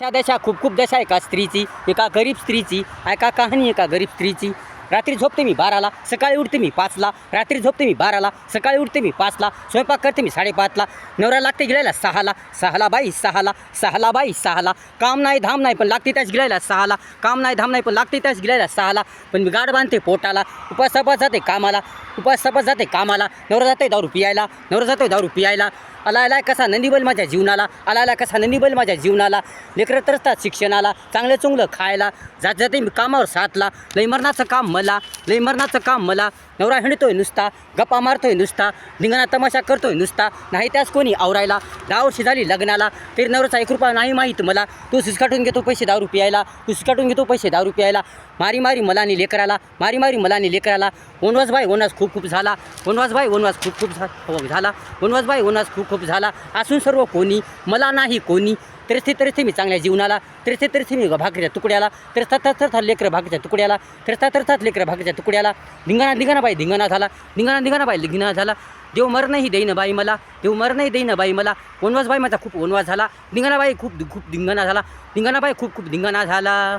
दशा दशा खूप खूप दशा एका स्त्रीची? एका गरीब स्त्रीची एका कहाणी एका गरीब स्त्रीची. रात्री झोपते मी बाराला सकाळी उठते मी पाचला. रात्री झोपते मी बाराला सकाळी उठते मी पाचला. स्वयंपाक करते मी साडेपाचला. नवरा लागते गिळायला सहाला. सहाला बाई सहाला. सहाला बाई सहाला. काम नाही धाम नाही पण लागते त्याच गिळायला सहाला. काम नाही धाम नाही पण लागते त्याच गिळायला सहाला. पण मी गाड बांधते पोटाला. उपास तपास जाते कामाला. उपास तपास जाते कामाला. नवरा जाते दारू पियायला. नवरा जाते दारू पियायला. आला आलाय कसा नंदीबल माझ्या जीवनाला. आला आला कसा नंदीबल माझ्या जीवनाला. लेकरं तरसतात शिक्षणाला. चांगलं चुंगलं खायला. जात जाते मी कामावर साथला. लई मरणाचं काम मला लई मरणाचं काम मला. नवरा हिंडतोय नुसता गप्पा मारतोय नुसता धिंगाणा तमाशा करतोय नुसता. नाही त्यास कोणी आवरायला. दहा वर्षी झाली लग्नाला तरी नवऱ्याचा एक रुपया नाही माहीत मला. तू सुसकाटून घेतो पैसे दारू प्यायला तू सुसकाटून घेतो पैसे दारू प्यायला. मारी मारी मला आणि लेकराला मारी मारी मला आणि लेकराला. वनवास भाई वनवास खूप खूप झाला. वनवास भाई वनवास खूप खूप हो, झाला. वनवास भाई वनवास खूप खूप झाला. असून सर्व कोणी मला नाही कोणी. तरीथे तरीथे मी चांगल्या जीवनाला तरीथे तरीथे मी भाकरीच्या तुकड्याला तरथा तरथा लेकरं भाकरीच्या तुकड्याला तरथा लेकर लेकरं भाकरीच्या तुकड्याला. धिंगाणा धिंगाणा बाई धिंगाणा झाला. धिंगाणा धिंगाणा बाई धिंगाणा झाला. देव मरणही देईन बाई मला. देव मरणही देईन बाई मला. वनवास बाई माझा खूप वनवास झाला. धिंगाणाबाई खूप खूप धिंगाणा झाला. धिंगाणाबाई खूप खूप धिंगाणा झाला.